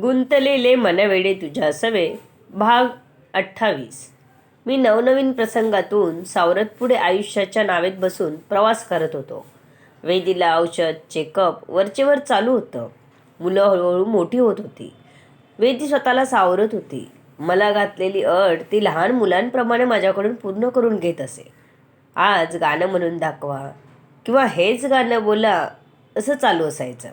गुंतलेले मनवेडे तुझ्या सवे. भाग अठ्ठावीस. मी नवनवीन प्रसंगातून सावरत पुढे आयुष्याच्या नावेत बसून प्रवास करत होतो. वेदीला औषध चेकअप वरचेवर चालू होतं. मुलं हळूहळू मोठी होत होती. वेदी स्वतःला सावरत होती. मला घातलेली अट ती लहान मुलांप्रमाणे माझ्याकडून पूर्ण करून घेत असे. आज गाणं म्हणून दाखवा किंवा हेच गाणं बोला असं चालू असायचं.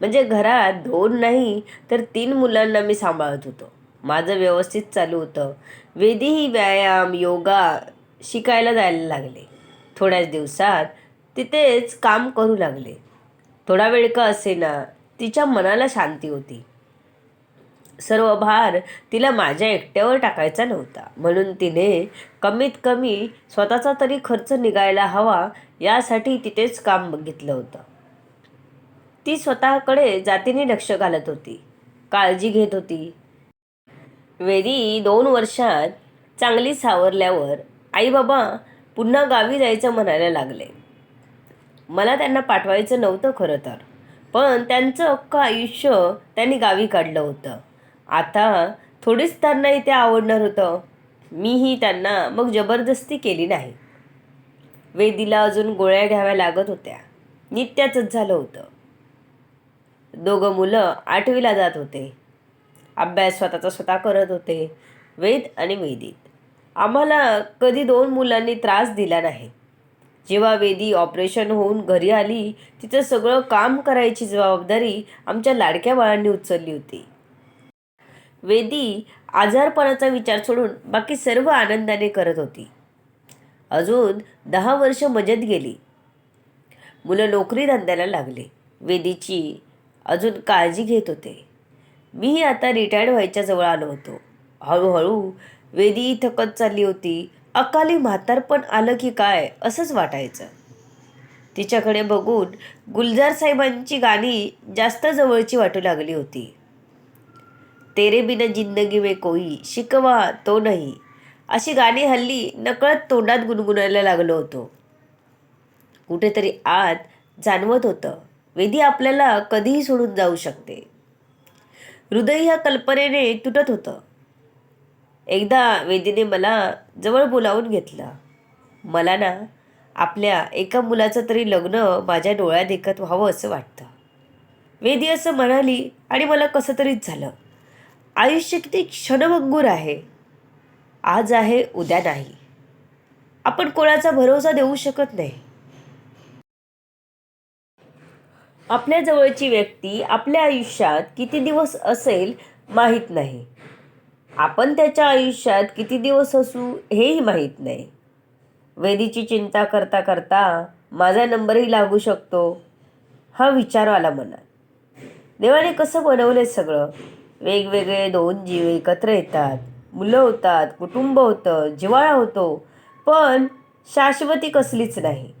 म्हणजे घरात दोन नाही तर तीन मुलांना मी सांभाळत होतो. माझं व्यवस्थित चालू होतं. वेदीही व्यायाम योगा शिकायला जायला लागले. थोड्याच दिवसात तिथेच काम करू लागले. थोडा वेळ का असेना तिच्या मनाला शांती होती. सर्व भार तिला माझ्या एकट्यावर टाकायचा नव्हता. म्हणून तिने कमीत कमी स्वतःचा तरी खर्च निघायला हवा यासाठी तिथेच काम बघितलं होतं. ती स्वतःकडे जातीने लक्ष घालत होती. काळजी घेत होती. वेदी दोन वर्षात चांगली सावरल्यावर आई बाबा पुन्हा गावी जायचं म्हणायला लागले. मला त्यांना पाठवायचं नव्हतं खरं तर पण त्यांचं अख्खं आयुष्य त्यांनी गावी काढलं होतं. आता थोडीच त्यांना इथे आवडणार होतं. मीही त्यांना मग जबरदस्ती केली नाही. वेदीला अजून गोळ्या घ्याव्या लागत होत्या. नित्याचंच झालं होतं. दोघं मुलं आठवीला जात होते. अभ्यास स्वतःचा स्वतः करत होते वेद आणि वेदित. आम्हाला कधी दोन मुलांनी त्रास दिला नाही. जेव्हा वेदी ऑपरेशन होऊन घरी आली तिचं सगळं काम करायची जबाबदारी आमच्या लाडक्या बाळांनी उचलली होती. वेदी आजारपणाचा विचार सोडून बाकी सर्व आनंदाने करत होती. अजून दहा वर्ष मजेत गेली. मुलं नोकरी धंद्याला लागले. वेदीची अजून काळजी घेत होते. मीही आता रिटायर्ड व्हायच्या जवळ आलो होतो. हळूहळू वेदी थकत चालली होती. अकाली म्हातारपण आलं की काय असंच वाटायचं. तिच्याकडे बघून गुलजार साहेबांची गाणी जास्त जवळची वाटू लागली होती. तेरे बिना जिंदगी में कोई शिकवा तो नाही. अशी गाणी हल्ली नकळत तोंडात गुणगुणायला लागलो होतो. कुठेतरी आत जाणवत होतं. वेदी आपल्याला कधीही सोडून जाऊ शकते. हृदय ह्या कल्पनेने तुटत होतं. एकदा वेदीने मला जवळ बोलावून घेतलं. मला ना आपल्या एका मुलाचं तरी लग्न माझ्या डोळ्या देखत व्हावं असं वाटतं. वेदी असं म्हणाली आणि मला कसं तरीच झालं. आयुष्य किती क्षणभंगूर आहे. आज आहे उद्या नाही. आपण कोणाचा भरोसा देऊ शकत नाही. आपल्या जवळची व्यक्ती आपल्या आयुष्यात किती दिवस असेल माहीत नाही. आपण त्याच्या आयुष्यात किती दिवस असू हेही माहीत नाही. वेदीची चिंता करता करता माझा नंबरही लागू शकतो हा विचार आला मनात. देवाने कसं बनवलं सगळं? वेगवेगळे दोन जीव एकत्र येतात. मुलं होतात कुटुंब होतं जिवाळा होतो. पण शाश्वती कसलीच नाही.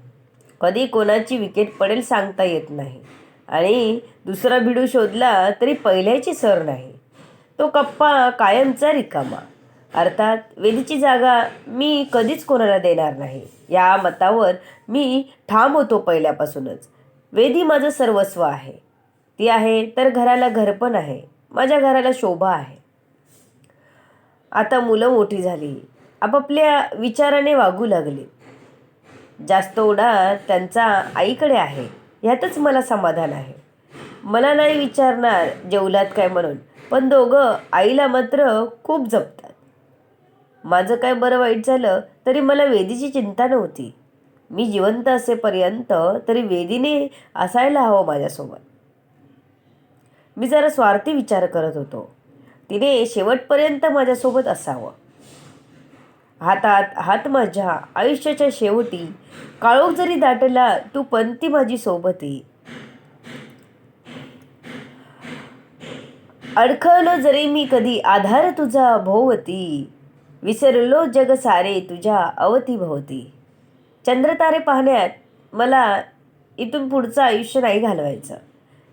कधी कोणाची विकेट पडेल सांगता येत नाही. आणि दुसरा भिडू शोधला तरी पहिल्याची सर नाही. तो कप्पा कायमचा रिकामा. अर्थात वेदीची जागा मी कधीच कोणाला देणार नाही. या मतावर मी ठाम होतो पहिल्यापासूनच. वेदी माझं सर्वस्व आहे. ती आहे तर घराला घरपण आहे. माझ्या घराला शोभा आहे. आता मुलं मोठी झाली. आपापल्या विचाराने वागू लागली. जास्त ओढा त्यांचा आईकडे आहे. ह्यातच मला समाधान आहे. मला नाही विचारणार जेवलात काय म्हणून पण दोघं आईला मात्र खूप जपतात. माझं काय बरं वाईट झालं तरी मला वेदीची चिंता नव्हती. मी जिवंत असेपर्यंत तरी वेदीने असायला हवं माझ्यासोबत. मी जरा स्वार्थी विचार करत होतो. तिने शेवटपर्यंत माझ्यासोबत असावं. हातात हात माझ्या आयुष्याच्या शेवटी. काळोख जरी दाटला तू पंती माझी सोबती अडखळलो जरी मी कधी आधार तुझा भोवती. विसरलो जग सारे तुझ्या अवती भोवती चंद्रतारे पाहण्यात मला इथून पुढचं आयुष्य नाही घालवायचं.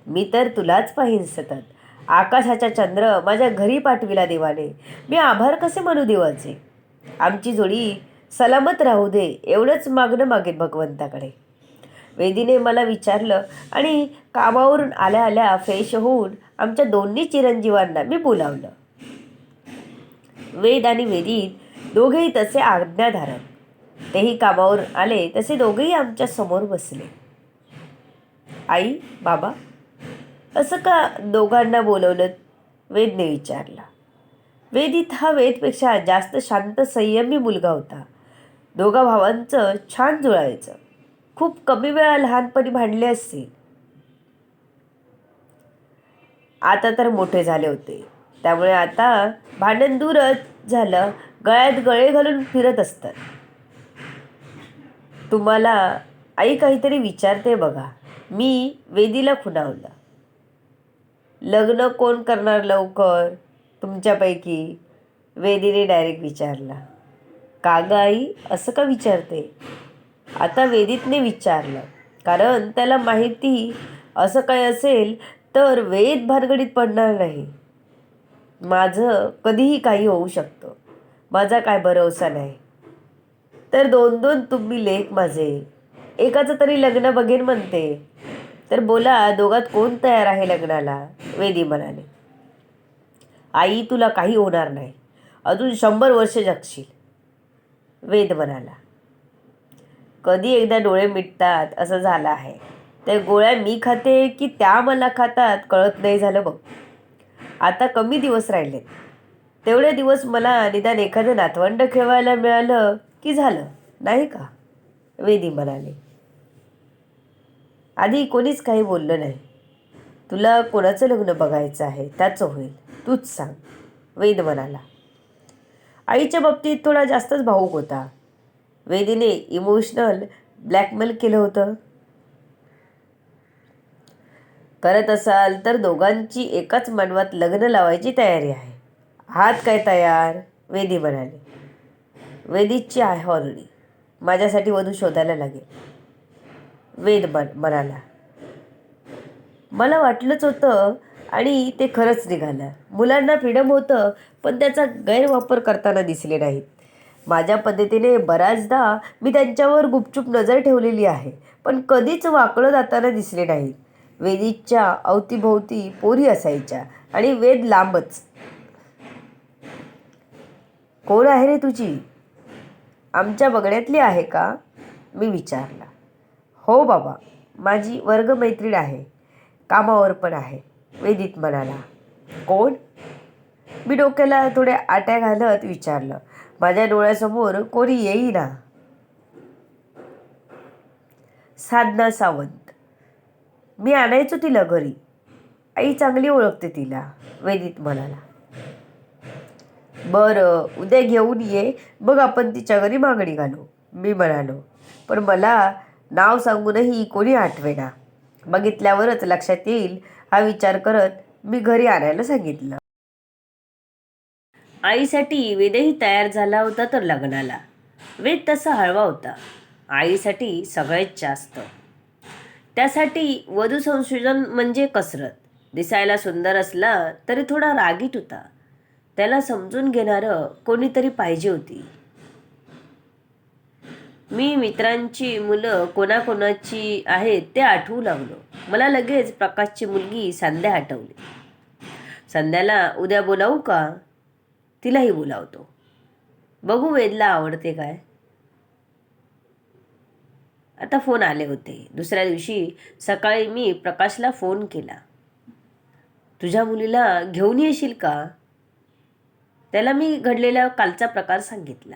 मी तर तुलाच पाहीन सतत. आकाशाचा चंद्र माझ्या घरी पाठविला देवाने. मी आभार कसे म्हणू देवाचे? आमची जोडी सलामत राहू दे एवढंच मागणं मागेन भगवंताकडे. वेदीने मला विचारलं आणि कामावरून आल्या आल्या फ्रेश होऊन आमच्या दोन्ही चिरंजीवांना मी बोलावलं. वेद आणि वेदी दोघेही तसे आज्ञाधारक. तेही कामावरून आले तसे दोघेही आमच्यासमोर बसले. आई बाबा असं का दोघांना बोलवलं? वेदने विचारला. वेदित हा वेदपेक्षा जास्त शांत संयमी मुलगा होता. दोघा भावांचं छान जुळायचं. खूप कमी वेळा लहानपणी भांडले असतील आता तर मोठे झाले होते. त्यामुळे आता भांडण दूरच झालं. गळ्यात गळे घालून फिरत असतात. तुम्हाला आई काहीतरी विचारते बघा. मी वेदीला खुणावलं. लग्न कोण करणार लवकर? तुमच्यापैकी वेदीने डायरेक्ट विचारला. का ग आई असं का विचारते? आता वेदितने विचारलं. कारण त्याला माहिती असं काय असेल तर वेद भानगडीत पडणार नाही. माझं कधीही काही होऊ शकतं. माझा काय भरोसा नाही. तर दोन दोन तुम्ही लेख माझे. एकाचं तरी लग्न बघेन म्हणते. तर बोला दोघात कोण तयार आहे लग्नाला? वेदी म्हणाले. आई तुला काही होणार नाही. अजून शंभर वर्ष जगशील. वेद म्हणाला. कधी एकदा डोळे मिटतात असं झालं आहे. त्या गोळ्या मी खाते की त्या मला खातात कळत नाही झालं बघ. आता कमी दिवस राहिलेत. तेवढे दिवस मला निदान एखादं नातवंड खेळवायला मिळालं की झालं नाही का? वेदी म्हणाले. आधी कोणीच काही बोललं नाही. तुला कोणाचं लग्न बघायचं आहे? त्याचं होईल. तूच सांग. वेद म्हणाला आईच्या बाबतीत थोडा जास्तच भाऊक होता. वेदीने इमोशनल ब्लॅकमेल केलं होतं. करत असाल तर दोघांची एकाच मानवात लग्न लावायची तयारी आहे. हात काय तयार? वेदी म्हणाले. वेदीची आहे ऑलरेडी माझ्यासाठी वधू शोधायला लागेल. वेद म्हणाला. मला वाटलंच होतं आणि ते खरंच निघालं. मुलांना फ्रीडम होतं पण त्याचा गैरवापर करताना दिसले नाहीत माझ्या पद्धतीने बऱ्याचदा मी त्यांच्यावर गुपचूप नजर ठेवलेली आहे पण कधीच वाकळं जाताना दिसले नाहीत वेदीच्या अवतीभोवती पोरी असायच्या आणि वेद लांबच. कोण आहे रे तुझी? आमच्या बघण्यातली आहे का? मी विचारला. हो बाबा माझी वर्गमैत्रीण आहे. कामावर पण आहे. वेदित म्हणाला. कोण? मी डोक्याला थोड्या आट्या घालत विचारलं. माझ्या डोळ्यासमोर कोणी येईना. साधना सावंत. मी आणायचो तिला घरी. आई चांगली ओळखते तिला वेदित म्हणाला. बरं उद्या घेऊन ये. मग आपण तिच्या घरी मागणी घालू. मी म्हणालो. पण मला नाव सांगूनही कोणी आठवेना. बघितल्यावरच लक्षात येईल हा विचार करत मी घरी आणायला सांगितलं. आईसाठी वेदही तयार झाला होता तर लग्नाला. वेद तसा हळवा होता. आईसाठी सगळ्यात जास्त. त्यासाठी वधू संशोधन म्हणजे कसरत. दिसायला सुंदर असला तरी थोडा रागीट होता. त्याला समजून घेणारं कोणीतरी पाहिजे होती. मी मित्रांची मुलं कोणाकोणाची आहेत ते आठवू लागलो. मला लगेच प्रकाशची मुलगी संध्या आठवली. संध्याला उद्या बोलावू का? तिलाही बोलावतो. बघू वेदला आवडते काय? आता फोन आले होते. दुसऱ्या दिवशी सकाळी मी प्रकाशला फोन केला. तुझ्या मुलीला घेऊन येशील का? त्याला मी घडलेला कालचा प्रकार सांगितला.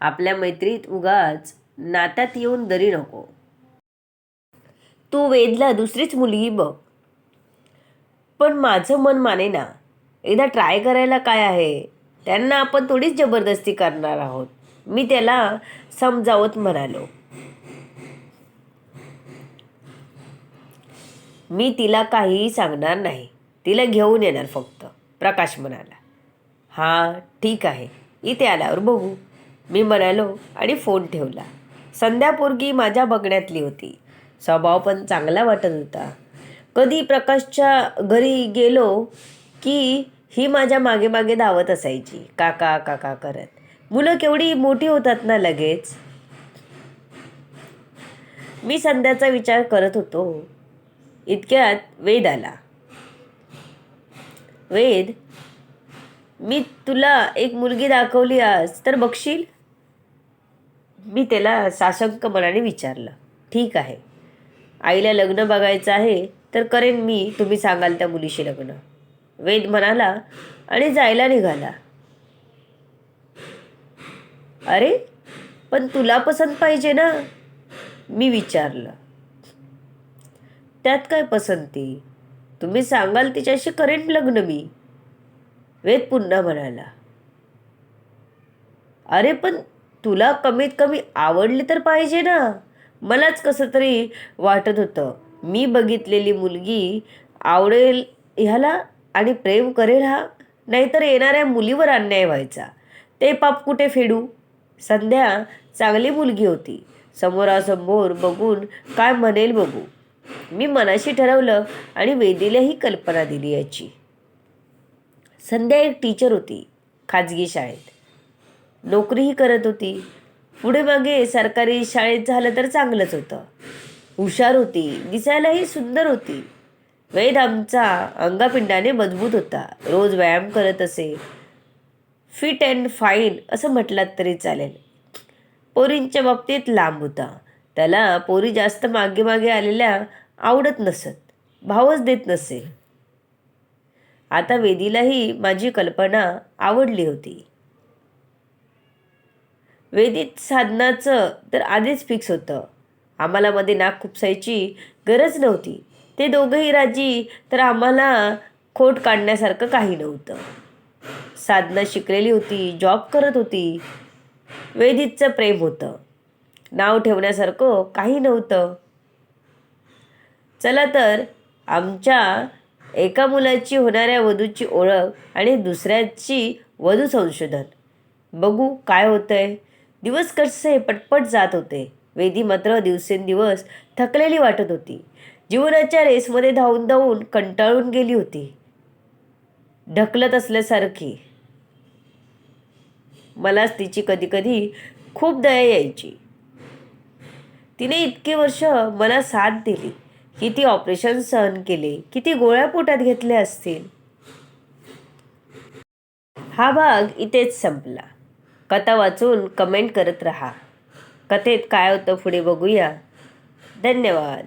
आपल्या मैत्रीत उगाच नात्यात येऊन दरी नको. तू वेदला दुसरीच मुलगी बघ. पण माझं मन माने ना एकदा ट्राय करायला काय आहे? त्यांना आपण थोडीच जबरदस्ती करणार आहोत. मी त्याला समजावत म्हणालो. मी तिला काहीही सांगणार नाही. तिला घेऊन येणार फक्त. प्रकाश म्हणाला. हां ठीक आहे. इथे आल्यावर बघू. मी म्हणालो आणि फोन ठेवला. संध्यापोरगी माझ्या बघण्यातली होती. स्वभाव पण चांगला वाटत होता. कधी प्रकाशच्या घरी गेलो की ही माझ्या मागे मागे धावत असायची. काका काका करत. मुलं केवढी मोठी होतात ना लगेच. मी संध्याचा विचार करत होतो. इतक्यात वेद आला. वेद मी तुला एक मुलगी दाखवली आज तर बघशील? मी त्याला साशंक मनाने विचारलं. ठीक आहे. आईला लग्न बघायचं आहे तर करेन मी तुम्ही सांगाल त्या मुलीशी लग्न. वेद म्हणाला आणि जायला निघाला. अरे पण तुला पसंत पाहिजे ना. मी विचारलं. त्यात काय पसंती? तुम्ही सांगाल तिच्याशी करेन लग्न मी. वेद पुन्हा म्हणाला. अरे पण तुला कमीत कमी आवडली तर पाहिजे ना. मलाच कसं तरी वाटत होतं. मी बघितलेली मुलगी आवडेल ह्याला आणि प्रेम करेल हा नाहीतर येणाऱ्या मुलीवर अन्याय व्हायचा. ते पाप कुठे फेडू? संध्या चांगली मुलगी होती. समोरासमोर बघून काय म्हणेल बघू. मी मनाशी ठरवलं आणि वेदीला ही कल्पना दिली याची. संध्या एक टीचर होती खाजगी शाळेत. नोकरीही करत होती. पुढे मागे सरकारी शाळेत झालं तर चांगलंच होतं. हुशार होती दिसायलाही सुंदर होती. वेद आमचा अंगापिंडाने मजबूत होता. रोज व्यायाम करत असे. फिट अँड फाईन असं म्हटलात तरी चालेल. पोरींच्या बाबतीत लांब होता. त्याला पोरी जास्त मागे मागे आलेल्या आवडत नसत. भावच देत नसे. आता वेदीलाही माझी कल्पना आवडली होती. वेदीत साधनाचं तर आधीच फिक्स होतं. आम्हाला मध्ये नाक खुपसायची गरज नव्हती. ते दोघंही राजी तर आम्हाला खोट काढण्यासारखं काही नव्हतं. साधना शिकलेली होती जॉब करत होती. वेदीतचं प्रेम होतं. नाव ठेवण्यासारखं काही नव्हतं. चला तर आमच्या एका मुलाची होणाऱ्या वधूची ओळख आणि दुसऱ्याची वधू संशोधन. बघू काय होतंय. दिवस कसे पटपट जात होते. वेदी मात्र दिवसेंदिवस थकलेली वाटत होती. जीवनाच्या रेसमध्ये धावून धावून कंटाळून गेली होती. ढकलत असल्यासारखी. मलाच तिची कधीकधी खूप दया यायची. तिने इतके वर्ष मला साथ दिली. किती ऑपरेशन सहन केले. किती गोळ्या पोटात घेतल्या असतील. हा भाग इथेच संपला. कथा वाचून कमेंट करत राहा. कथेत काय होतं पुढे बघूया. धन्यवाद.